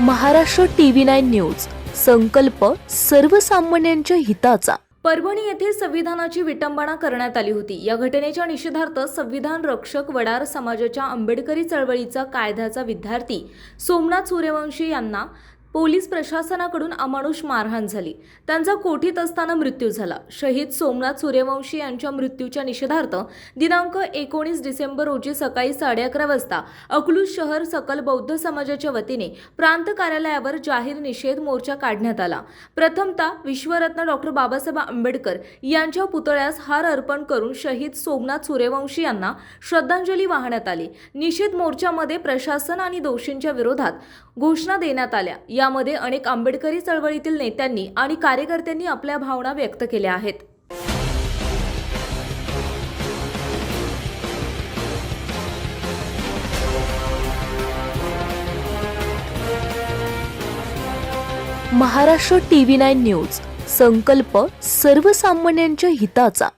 Maharashtra TV nine news. संकल्प सर्वसामान्यांच्या हिताचा. परभणी येथे संविधानाची विटंबना करण्यात आली होती. या घटनेच्या निषेधार्थ संविधान रक्षक वडार समाजाच्या आंबेडकरी चळवळीचा कायद्याचा विद्यार्थी सोमनाथ सूर्यवंशी यांना पोलीस प्रशासनाकडून अमानुष मारहाण झाली. त्यांचा कोठीत असताना मृत्यू झाला. शहीद सोमनाथ सूर्यवंशी यांच्या मृत्यूच्या निषेधार्थ दिनांक एकोणीस डिसेंबर रोजी सकाळी साडे अकरा वाजता अकलूज शहर सकल बौद्ध समाजाच्या वतीने प्रांत कार्यालयावर जाहीर निषेध मोर्चा काढण्यात आला. प्रथमतः विश्वरत्न डॉक्टर बाबासाहेब आंबेडकर यांच्या पुतळ्यास हार अर्पण करून शहीद सोमनाथ सूर्यवंशी यांना श्रद्धांजली वाहण्यात आली. निषेध मोर्चामध्ये प्रशासन आणि दोषींच्या विरोधात घोषणा देण्यात आल्या. यामध्ये अनेक आंबेडकरी चळवळीतील नेत्यांनी आणि कार्यकर्त्यांनी आपल्या भावना व्यक्त केल्या आहेत. महाराष्ट्र टीव्ही नाईन न्यूज संकल्प सर्वसामान्यांच्या हिताचा.